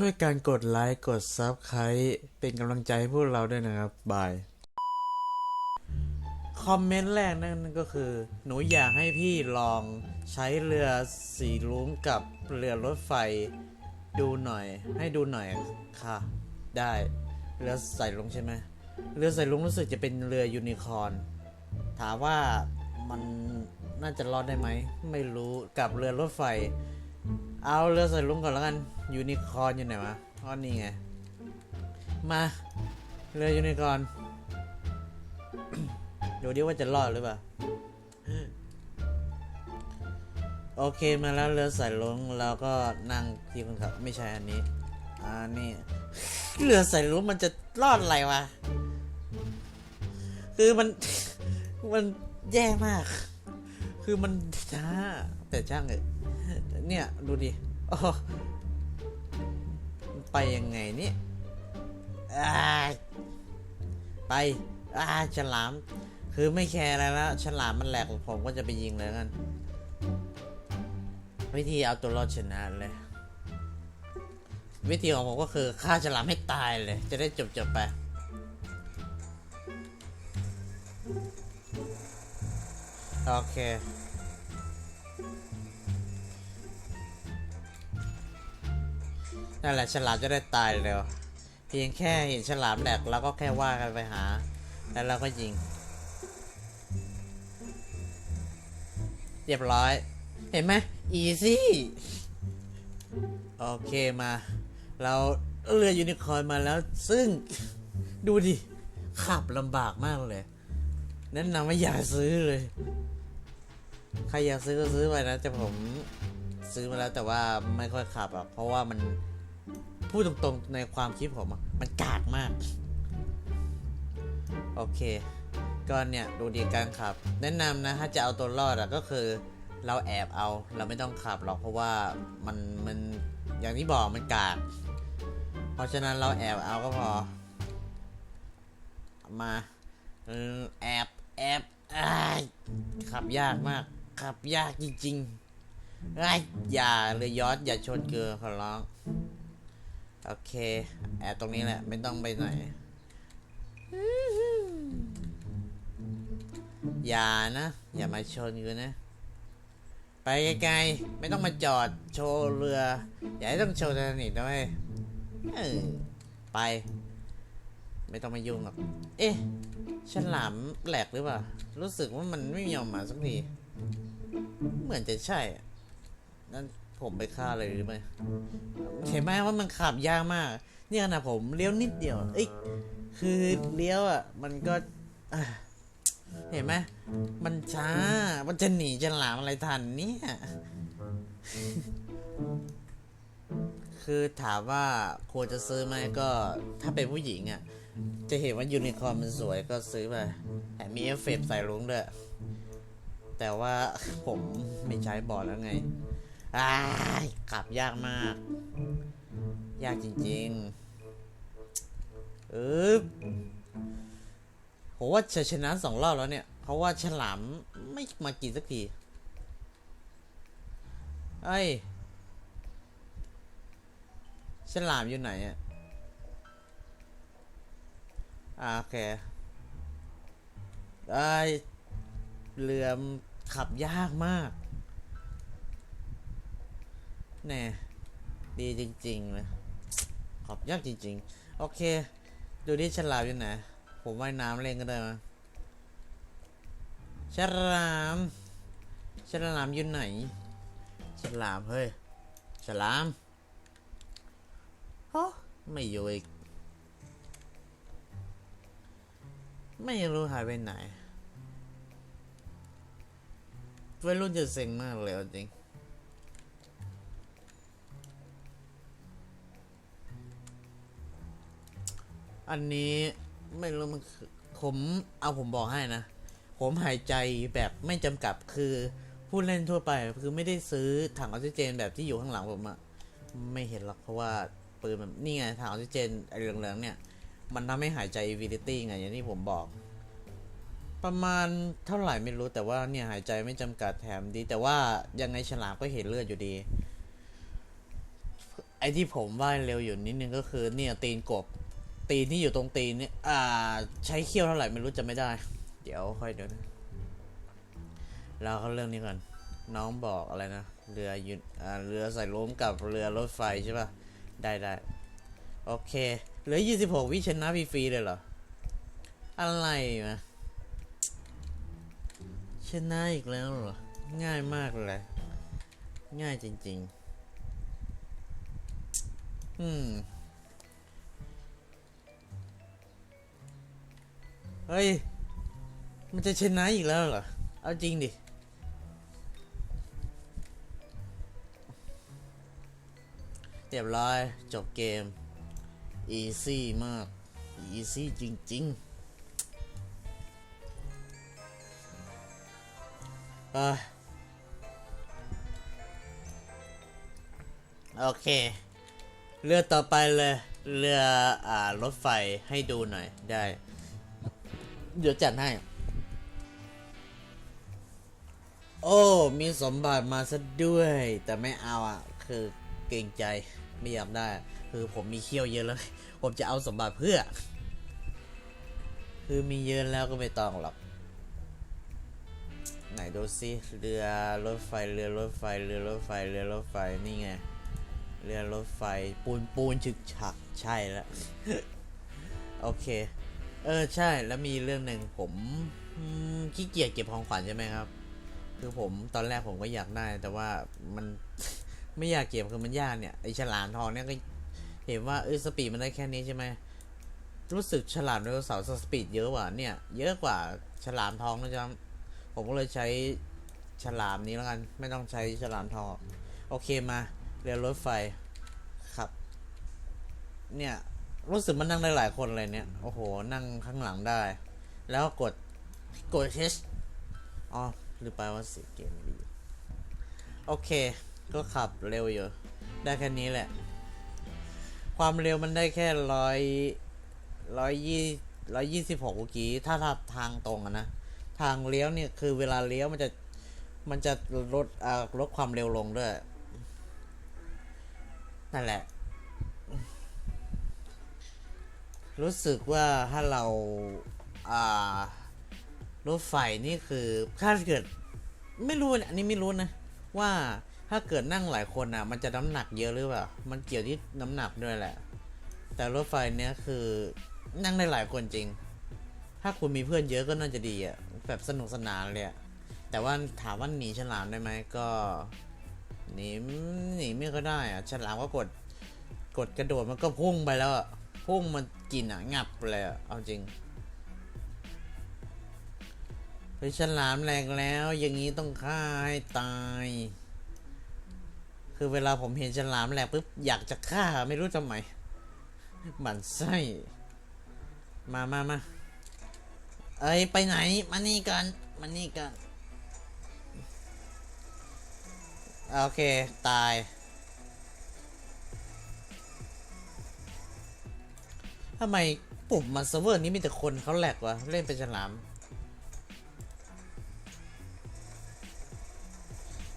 ช่วยการกดไลค์กดซับไครต์เป็นกำลังใจให้พวกเราด้วยนะครับ บาย คอมเมนต์แรกนั่นก็คือ หนูอยากให้พี่ลองใช้เรือสีลุ้งกับเรือรถไฟ ดูหน่อย ให้ดูหน่อยค่ะ ได้ เรือใส่ลุงใช่ไหมเรือใส่ลุงรู้สึกจะเป็นเรือยูนิคอร์นถามว่ามันน่าจะรอดได้ไหม ไม่รู้กับเรือรถไฟ เอาเรือใส่ลุงก่อนแล้วกันยูนิคอร์นอยู่ไหนวะอ๋อนี่ไง มาเรือยูนิคอร์นดูดิว่าจะรอดหรือเปล่า โอเคมาแล้วเรือใส่ลงแล้วก็นั่งที่คนขับ ไม่ใช่อันนี้อันนี้เรือใส่ลุงมันจะรอดอะไรวะ คือมัน มันแย่มาก คือมันช้าแต่ช่างเออะ เนี่ย ดูดิโอไปยังไงเนี่ยอ้ไปอาฉลาม คือไม่แคร์อะไรแล้วฉลามมันแหลกผมก็จะไปยิงเลยกัน วิธีเอาตัวรอดชนะเลย วิธีของผมก็คือฆ่าฉลามให้ตายเลย จะได้จบจบไปโอเค นั่นแหละฉลามจะได้ตายเร็วเพียงแค่เห็นฉลามแหลกเราก็แค่ว่ากันไปหา แล้วเราก็ยิง เรียบร้อย เห็นไหมอีซี่โอเคมา เราเรือยูนิคอร์นมาแล้ว ซึ่งดูดิ ขับลำบากมากเลยแนะนำว่าอย่าซื้อเลย ใครอยากซื้อก็ซื้อไปนะแต่ผมซื้อมาแล้วแต่ว่าไม่ค่อยขับอะเพราะว่ามัน พูดตรงๆในความคิดผมอะมันกากมาก โอเค ก็เนี่ยดูดีการขับ แนะนำนะถ้าจะเอาตัวรอดอะก็คือเราแอบเอาเราไม่ต้องขับหรอกเพราะว่ามันมันอย่างที่บอกมันกากเพราะฉะนั้นเราแอบเอาก็พอ มาแอบแอบอขับยากมาก ขับยากจริงๆไอ้ยอย่าเลยยอดอย่าชนเกลือขอร้อง โอเค แอบตรงนี้แหละ ไม่ต้องไปไหน อย่านะ อย่ามาชนกูนะ ไปไกลๆ ไม่ต้องมาจอดโชว์เรือ อย่าให้ต้องโชว์ทานิกด้วยเออไป ไม่ต้องมายุ่งหรอก เอ๊ะฉลามแหลกหรือเปล่า รู้สึกว่ามันไม่ยอมมาสักที เหมือนจะใช่นั่น ผมไปฆ่าเลยหรือไม่เห็นไหมว่ามันขับยากมาก เนี่ยนะผมเลี้ยวนิดเดียวเอ้ยคือเลี้ยวอะ มันก็เห็นไหมมันช้า มันจะหนีฉลามอะไรทันเนี่ยคือถามว่าควรจะซื้อไหมก็ถ้าเป็นผู้หญิงอะ จะเห็นว่ายูนิคอร์นมันสวยก็ซื้อไปแถมมีเอฟเฟกต์ใส่ลุงด้วย แต่ว่าผมไม่ใช้บอร์ดแล้วไง อ้ายขับยากมาก ยากจริงๆเออผมว่าจะชนะสองรอบแล้วเนี่ย เพราะว่าฉลามไม่มากินสักทีเอ้ยฉลามอยู่ไหนอะอ่าโอเคได้เรือมขับยากมาก แน่ดีจริงๆเลยขับยากจริง ๆ โอเค ดูดิฉลามอยู่ไหน ผมว่ายน้ำเล่นก็ได้มั้ยฉลามฉลามอยู่ไหนฉลามเฮ้ยฉลามฮะไม่อยู่อีก ไม่รู้หายไปไหนวัยรุ่นจะเซ็งมากเลยจริง อันนี้ไม่รู้มันคือผมเอาผมบอกให้นะ ผมหายใจแบบไม่จำกัดคือผู้เล่นทั่วไป คือไม่ได้ซื้อถังออกซิเจนแบบที่อยู่ข้างหลังผมอะไม่เห็นหรอกเพราะว่าปืนมันนี่ไงถังออกซิเจนไอ้เหลืองๆเนี่ย มันทำให้หายใจ infinity ไงอย่างที่ผมบอก ประมาณเท่าไหร่ไม่รู้แต่ว่าเนี่ยหายใจไม่จำกัดแถมดี แต่ว่ายังไงฉลามก็เห็นเลือดอยู่ดีไออ้ที่ผมว่ายเร็วอยู่นิดนึงก็คือเนี่ยตีนกบ ตีนที่อยู่ตรงตีนเนี่ยอ่า ใช้เขี้ยวเท่าไหร่ไม่รู้จะไม่ได้ เดี๋ยวค่อยเดี๋ยวนะเราเข้าเรื่องนี้ก่อนน้องบอกอะไรนะเรือยุนอ่าเรือใส่ล้มกับเรือรถไฟใช่ป่ะได้ได้โอเคเหลือ26วิชนะฟรีๆเลยเหรอ อะไรนะชนะอีกแล้วเหรอ ง่ายมากเลย ง่ายจริง ๆ อืม เฮ้ย มันจะชนะอีกแล้วเหรอ เอาจริงดิ เรียบร้อย จบเกม อีซี่มาก อีซี่จริง ๆ เอ้ยโอเค เรือต่อไปเลย เรืออ่ารถไฟให้ดูหน่อยได้ เดี๋ยวจัดให้ โอ้ มีสมบัติมาซะด้วย แต่ไม่เอาอะ คือเกรงใจไม่อยากได้ คือผมมีเขี้ยวเยอะแล้วผมจะเอาสมบัติเพื่อ คือมีเยอะแล้วก็ไม่ต้องหรอก ไหนดูสิเรือรถไฟเรือรถไฟเรือรถไฟเรือรถไฟนี่ไงเรือรถไฟปูนปูนฉึกฉักใช่แล้ว โอเค เออใช่แล้วมีเรื่องหนึ่งผมขี้เกียจเก็บของขวัญใช่ไหมครับ คือผมตอนแรกผมก็อยากได้ แต่ว่ามัน ไม่อยากเก็บคือมันยากเนี่ยไอฉลามทองเนี่ยก็เห็นว่าเออสปีดมันได้แค่นี้ใช่ไหมรู้สึกฉลามไดโนเสาร์สปีดเยอะกว่าเนี่ย เยอะกว่าฉลามทองนะจ๊ะผมก็เลยใช้ฉลามนี้แล้วกัน ไม่ต้องใช้ฉลามทอง โอเคมา เรือรถไฟครับ เนี่ย รู้สึกมันนั่งได้หลายคนเลยเนี่ย โอ้โห นั่งข้างหลังได้ แล้วกด กด H อ๋อหรือไปว่าเสียเกมดี โอเค ก็ขับเร็วอยู่ ได้แค่นี้แหละ ความเร็วมันได้แค่ร้อยร้อยยี่ร้อยยี่สิบหกกี้ถ้าถ้าทางตรงอะนะ ทางเลี้ยวเนี่ยคือเวลาเลี้ยวมันจะมันจะลดอ่าลดความเร็วลงด้วย นั่นแหละ รู้สึกว่าถ้าเราอ่ารถไฟนี่คือถ้าเกิดไม่รู้อันนี้ไม่รู้นะว่าถ้าเกิดนั่งหลายคนอะ มันจะน้ำหนักเยอะหรือเปล่า มันเกี่ยวที่น้ำหนักด้วยแหละ แต่รถไฟเนี้ยคือนั่งได้หลายคนจริง ถ้าคุณมีเพื่อนเยอะก็น่าจะดีอะ แบบสนุกสนานเลยอะแต่ว่าถามว่าหนีฉลามได้ไหมก็หนีหนีไม่ก็ได้อะ ฉลามก็กด กดกระโดดมันก็พุ่งไปแล้วอะพุ่งมัน กินอะ งับเลยอะ เอาจริงเฮ้ยฉลามแรงแล้ว อย่างนี้ต้องฆ่าให้ตาย คือเวลาผมเห็นฉลามแหลกปุ๊บอยากจะฆ่าไม่รู้ทำไมหมันไส้มามามาเอ้ย ไปไหน มานี่กันมานี่กัน โอเค ตาย ทำไมปุ่มมันเซิร์ฟเวอร์นี้มีแต่คนเขาแหลกวะ เล่นเป็นฉลาม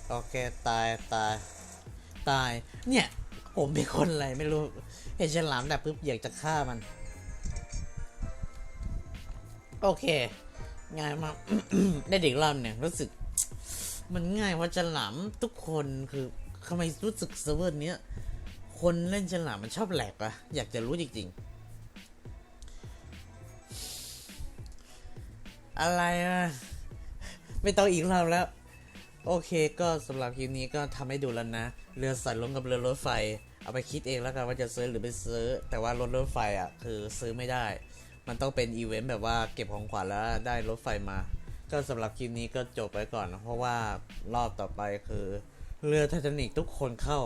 โอเค ตายตายตาย เนี่ย ผมเป็นคนอะไรไม่รู้เห็นฉลามแบบปุ๊บอยากจะฆ่ามัน โอเค ง่ายมากได้เด็กรอบเนี่ย รู้สึก มันง่ายเพราฉลามทุกคนคือทำไมรู้สึกเซิร์ฟเวอร์นี้คนเล่นฉลามมันชอบแหลกอะอยากจะรู้จริง ๆ อะไรอะไม่ต้องอีกรอบแล้ว โอเคก็สำหรับคลิปนี้ก็ทำให้ดูแล้วนะ เรือสัตว์ลงกับเรือรถไฟ เอาไปคิดเองแล้วกันว่าจะซื้อหรือไม่ซื้อ แต่ว่ารถรถไฟอะคือซื้อไม่ได้ มันต้องเป็นอีเวนต์แบบว่าเก็บของขวัญแล้วได้รถไฟมา ก็สำหรับคลิปนี้ก็จบไปก่อน เพราะว่ารอบต่อไปคือ เรือไททานิกทุกคนเข้า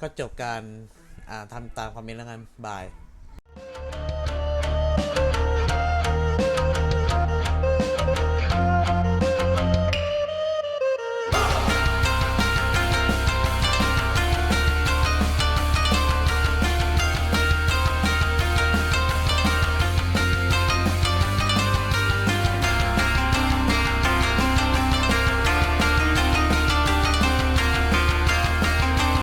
ก็จบการอ่าทำตามคอมเมนต์แล้วกันบาย